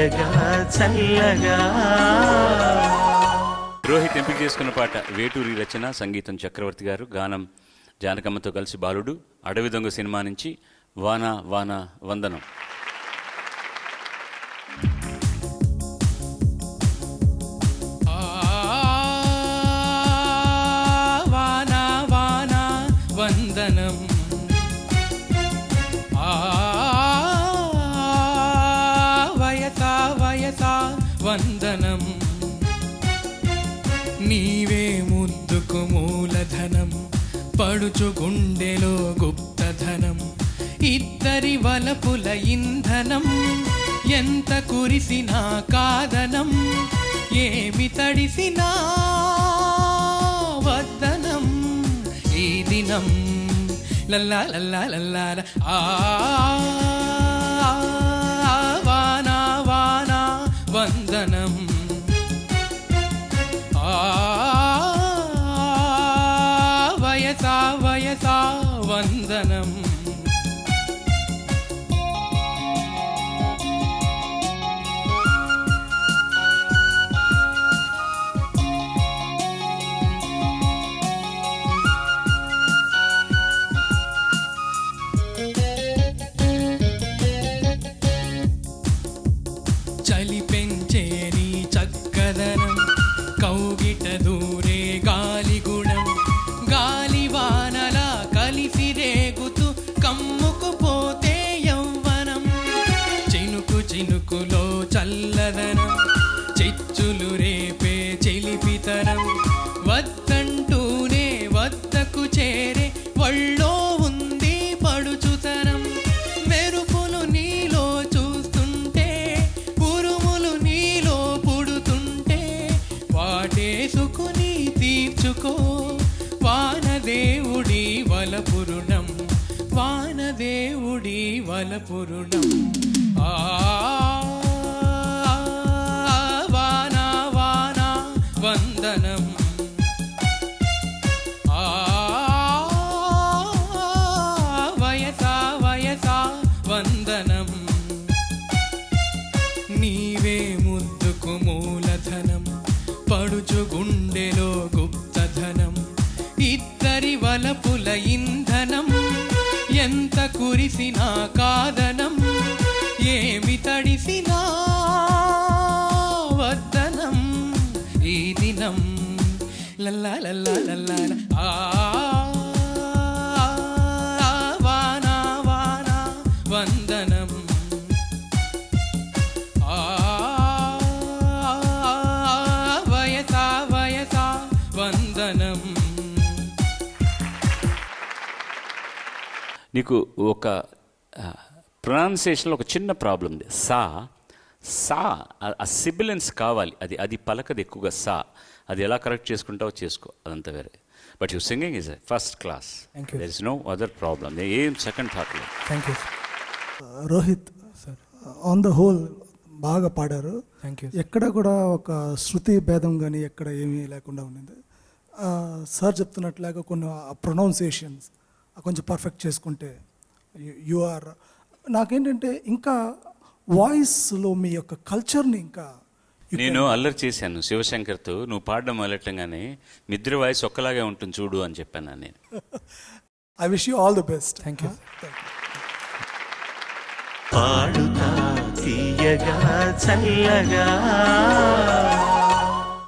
తీయగా చల్లగా. రోహిత్ ఎంపిక చేసుకున్న పాట వేటూరి రచన సంగీతం చక్రవర్తి గారు గానం జానకమ్మతో కలిసి బాలుడు అడవి దొంగ సినిమా నుంచి వాన వాన వందనం. వాన వాన వందనం. వందనం. నీవే ముద్దుకు మూలధనం. పడుచు గుండెలో గుప్తధనం. ఇద్దరి వలపుల ఇంధనం. ఎంత కురిసినా కాదనం. ఏమి తడిసినా వద్దనం. ఈ దినం. లల్లా లల్లా లల్లా ఆ వయసా వయసా వందనం. చలి పెంచే చక్కదనం. చల్లదనం చెచ్చులు రేపే చిలిపితనం. వద్దంటూనే వద్దకు చేరే వళ్ళో ఉంది పడుచుతనం. మెరుపులు నీలో చూస్తుంటే పురుములు నీలో పుడుతుంటే వాటేసుకుని తీర్చుకో. వానదేవుడి వలపురుణం వానదేవుడి వలపురుణం. ఆ ఎంత కాదనం ఏమి తడిసినా వద్దనం ఈ దినం. లల్లా లల్లా లల్లా ఆ నీకు ఒక ప్రొనౌన్సియేషన్లో ఒక చిన్న ప్రాబ్లం ఉంది. సా సా ఆ- సిబిలెన్స్ కావాలి. అది అది పలకది ఎక్కువగా సా. అది ఎలా కరెక్ట్ చేసుకుంటావో చేసుకో. అదంతా వేరే. But you singing is first class. There is no other problem ఏం సెకండ్ థాట్ లేదు. Thank you Rohit on the whole బాగా పాడారు. థ్యాంక్ యూ ఎక్కడ కూడా ఒక శృతి భేదం కానీ ఎక్కడ ఏమీ లేకుండా ఉన్నది సార్ చెప్తున్నట్లాగా కొన్ని ప్రొనౌన్సియేషన్స్ కొంచెం పర్ఫెక్ట్ చేసుకుంటే యు ఆర్ నాకేంటంటే ఇంకా వాయిస్లో మీ యొక్క కల్చర్ని ఇంకా నేను అల్లరి చేశాను. శివశంకర్తో నువ్వు పాడడం మొదలెట్టంగానే మిద్ర వాయిస్ ఒక్కలాగే ఉంటుంది చూడు అని చెప్పాను నేను. I wish you all the best Thank you. Padutha Theeyaga చల్లగా.